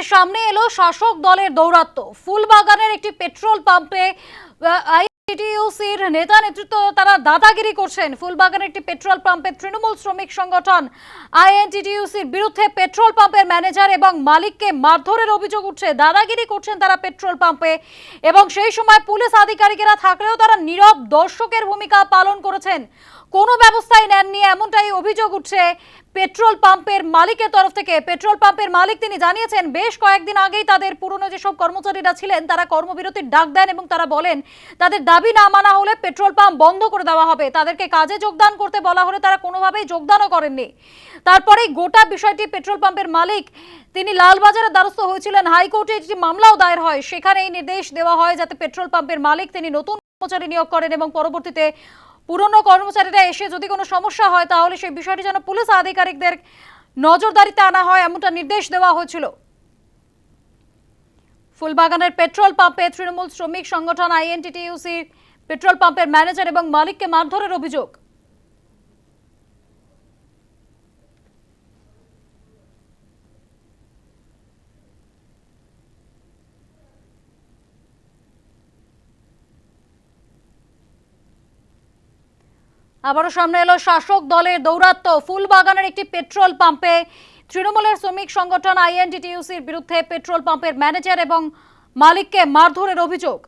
আমাদের সামনে এলো শাসক দলের দৌরাত্ম। ফুলবাগানের একটি পেট্রোল পাম্পে আইটিইউসির নেতা নেতৃত্ব তারা দাদাগিরি করছেন। ফুলবাগানের একটি পেট্রোল পাম্পে তৃণমূল শ্রমিক সংগঠন আইএনটিটিইউসির বিরুদ্ধে পেট্রোল পাম্পের ম্যানেজার এবং মালিককে মারধরের অভিযোগ উঠছে। দাদাগিরি করছেন তারা পেট্রোল পাম্পে এবং সেই সময় পুলিশ আধিকারিকেরা থাকলেও তারা নীরব দর্শকের ভূমিকা পালন করেছেন। কোনো ব্যবস্থাই নেননি, এমনটাই অভিযোগ উঠছে পেট্রোল পাম্পের মালিকের তরফ থেকে। পেট্রোল পাম্পের মালিক তিনি জানিয়েছেন, বেশ কয়েকদিন আগেই তাদের পুরনো যেসব কর্মচারীরা ছিলেন, তারা কর্মবিরতির ডাক দেন এবং তারা বলেন, তাদের দাবি না মানা হলে পেট্রোল পাম্প বন্ধ করে দেওয়া হবে। তাদেরকে কাজে যোগদান করতে বলা হলে তারা কোনোভাবেই যোগদানও করেননি। তারপরেই গোটা বিষয়টি পেট্রোল পাম্পের মালিক, তিনি লালবাজারের দ্বারস্থ হয়েছিলেন। হাইকোর্টে একটি মামলাও দায়ের হয়। সেখানে এই নির্দেশ দেওয়া হয় যাতে পেট্রোল পাম্পের মালিক তিনি নতুন কর্মচারী নিয়োগ করেন এবং পরবর্তীতে পুরনো কর্মচারীরা এসে যদি কোনো সমস্যা হয়, তাহলে সেই বিষয়টি যেন পুলিশ আধিকারিকদের নজরদারিতে আনা হয়, এমনটা নির্দেশ দেওয়া হয়েছিল। ফুলবাগানের পেট্রোল পাম্পে তৃণমূল শ্রমিক সংগঠন আইএনটিটিইউসি পেট্রোল পাম্পের ম্যানেজার এবং মালিককে মারধরের অভিযোগ। আবারও সামনে এলো শাসক দলের দৌরাত্ম ফুলবাগানের একটি পেট্রোল পাম্পে তৃণমূলের শ্রমিক সংগঠন আইএনটিটিইউসির বিরুদ্ধে পেট্রোল পাম্পের ম্যানেজার এবং মালিককে মারধরের অভিযোগ।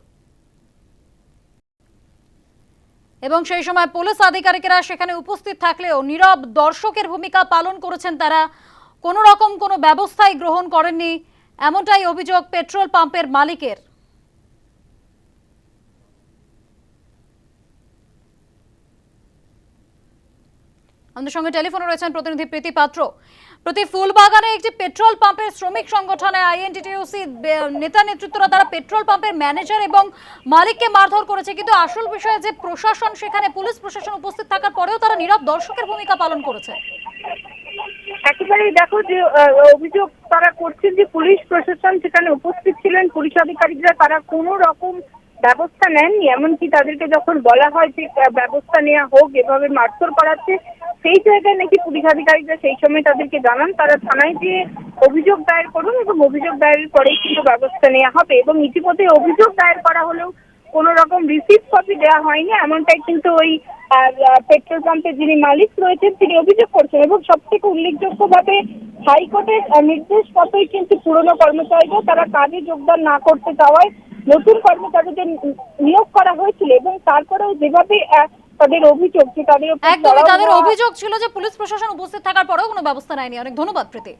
এবং সেই সময় পুলিশ আধিকারিকেরা সেখানে উপস্থিত থাকলেও নীরব দর্শকের ভূমিকা পালন করেছেন তারা। কোনো রকম কোনো ব্যবস্থাই গ্রহণ করেননি, এমনটাই অভিযোগ পেট্রোল পাম্পের মালিকের। আমাদের সঙ্গে টেলিফোনে রয়েছেন প্রতিনিধি প্রীতি পাত্র। প্রতি, ফুলবাগানে একটি পেট্রোল পাম্পের শ্রমিক সংগঠনে আইএনটিটিউসি নেতা নেতৃত্বরা তারা পেট্রোল পাম্পের ম্যানেজার এবং মালিককে মারধর করেছে। কিন্তু আসল বিষয়ে যে প্রশাসন, সেখানে পুলিশ প্রশাসন উপস্থিত থাকার পরেও তারা নীরব দর্শকের ভূমিকা পালন করেছে। একেবারেই দেখো যে অভিযোগ তারা করছেন যে পুলিশ প্রশাসন সেখানে উপস্থিত ছিলেন। পুলিশ আধিকারিকরা তারা কোনো রকম ব্যবস্থা নেননি, এমনকি তাদেরকে যখন বলা হয় যে ব্যবস্থা নেওয়া হোক, এভাবে মারধর করাচ্ছে, সেই জায়গায় নাকি পুলিশ আধিকারিকরা সেই সময় তাদেরকে জানান, তারা থানায় যে অভিযোগ দায়ের করুন এবং অভিযোগ দায়েরের পরেই কিন্তু ব্যবস্থা নেওয়া হবে এবং ইতিমধ্যে অভিযোগ দায়ের করা হলেও কোনো রকম রিসিপ্ট কপি দেওয়া হয়নি, এমনটাই কিন্তু ওই পেট্রোল পাম্পের যিনি মালিক রয়েছেন, তিনি অভিযোগ করছেন এবং সব থেকে উল্লেখযোগ্যভাবে হাইকোর্টের নির্দেশ মতোই কিন্তু পুরনো কর্মচারীরা তারা কাজে যোগদান না করতে চাওয়ায় নতুন কর্মচারীদের নি- নিয়োগ করা হয়েছিল এবং তারপরেও যেভাবে তাদের অভিযোগ যে তাদের একদমই তাদের অভিযোগ ছিল যে পুলিশ প্রশাসন উপস্থিত থাকার পরেও কোনো ব্যবস্থা নেয়নি। অনেক ধন্যবাদ প্রীতি।